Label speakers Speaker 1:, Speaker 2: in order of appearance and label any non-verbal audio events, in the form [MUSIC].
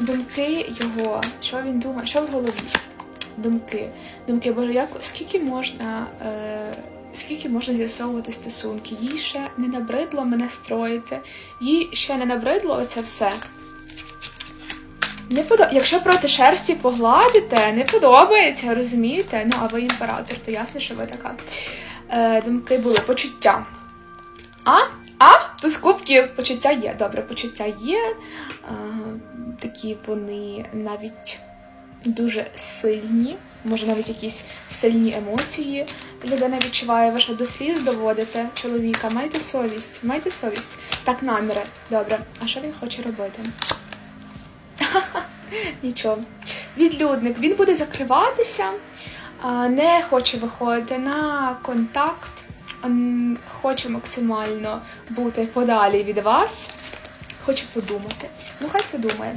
Speaker 1: Думки його, що він думає, що в голові? Думки. Думки, боже, як скільки можна. Е, Скільки можна з'ясовувати стосунки? Їй ще не набридло мене строїти, їй ще не набридло оце все. Не подо... Якщо проти шерсті погладите, не подобається, розумієте? Ну, а ви імператор, то ясно, що ви така. Е, думки були почуття. А? А? Туз кубків почуття є. Добре, почуття є. Е, такі вони навіть дуже сильні. Може, навіть якісь сильні емоції людина відчуває. Ви що до сліз доводите чоловіка. Майте совість, майте совість. Так, наміри. Добре. А що він хоче робити? [LAUGHS] Нічого. Відлюдник. Він буде закриватися, не хоче виходити на контакт, м, хоче максимально бути подалі від вас. Хочу подумати. Ну, хай подумає.